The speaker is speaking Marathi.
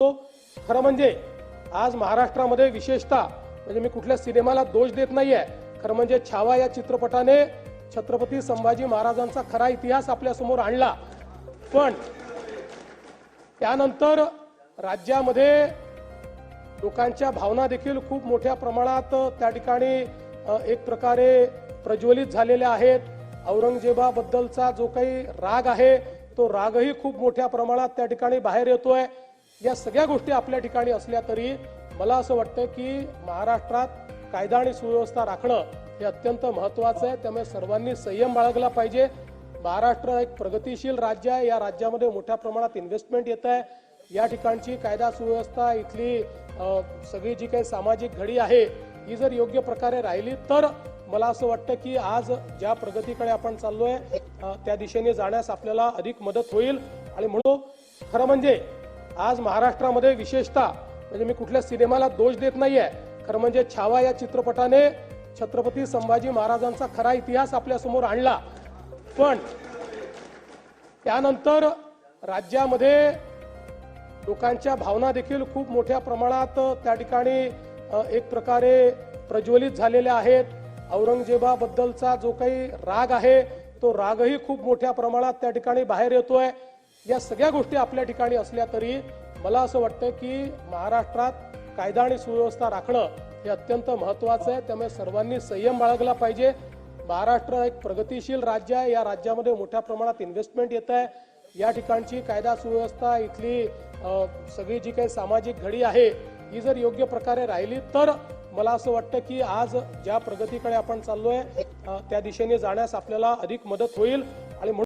तो खरं म्हणजे आज महाराष्ट्रामध्ये विशेषतः म्हणजे मी कुठल्या सिनेमाला दोष देत नाहीये खरं म्हणजे छावा या चित्रपटाने छत्रपती संभाजी महाराजांचा खरा इतिहास आपल्यासमोर आणला. पण त्यानंतर राज्यामध्ये लोकांच्या भावना देखील खूप मोठ्या प्रमाणात त्या ठिकाणी एक प्रकारे प्रज्वलित झालेल्या आहेत. औरंगजेबाबद्दलचा जो काही राग आहे तो रागही खूप मोठ्या प्रमाणात त्या ठिकाणी बाहेर येतोय. या सगळ्या गोष्टी आपल्या ठिकाणी असल्या तरी मला असं वाटतं की महाराष्ट्रात कायदा आणि सुव्यवस्था राखणं हे अत्यंत महत्वाचं आहे. त्यामुळे सर्वांनी संयम बाळगला पाहिजे. महाराष्ट्र एक प्रगतिशील राज्य आहे. या राज्यामध्ये मोठ्या प्रमाणात इन्व्हेस्टमेंट येत आहे. या ठिकाणची कायदा सुव्यवस्था इथली सगळी जी काही सामाजिक घडी आहे ही जर योग्य प्रकारे राहिली तर मला असं वाटतं की आज ज्या प्रगतीकडे आपण चाललोय त्या दिशेने जाण्यास आपल्याला अधिक मदत होईल. आणि म्हणून खरं म्हणजे आज महाराष्ट्रामध्ये विशेषतः म्हणजे मी कुठल्या सिनेमाला दोष देत नाहीये खरं म्हणजे छावा या चित्रपटाने छत्रपती संभाजी महाराजांचा खरा इतिहास आपल्यासमोर आणला. पण त्यानंतर राज्यामध्ये लोकांच्या भावना देखील खूप मोठ्या प्रमाणात त्या ठिकाणी एक प्रकारे प्रज्वलित झालेल्या आहेत. औरंगजेबाबद्दलचा जो काही राग आहे तो रागही खूप मोठ्या प्रमाणात त्या ठिकाणी बाहेर येतोय. या सगळ्या गोष्टी आपल्या ठिकाणी असल्या तरी मला असं वाटतं की महाराष्ट्रात कायदा आणि सुव्यवस्था राखणं हे अत्यंत महत्वाचं आहे. त्यामुळे सर्वांनी संयम बाळगला पाहिजे. महाराष्ट्र एक प्रगतिशील राज्य आहे. या राज्यामध्ये मोठ्या प्रमाणात इन्व्हेस्टमेंट येत आहे. या ठिकाणची कायदा सुव्यवस्था इथली सगळी जी काही सामाजिक घडी आहे ही जर योग्य प्रकारे राहिली तर मला असं वाटतं की आज ज्या प्रगतीकडे आपण चाललोय त्या दिशेने जाण्यास आपल्याला अधिक मदत होईल.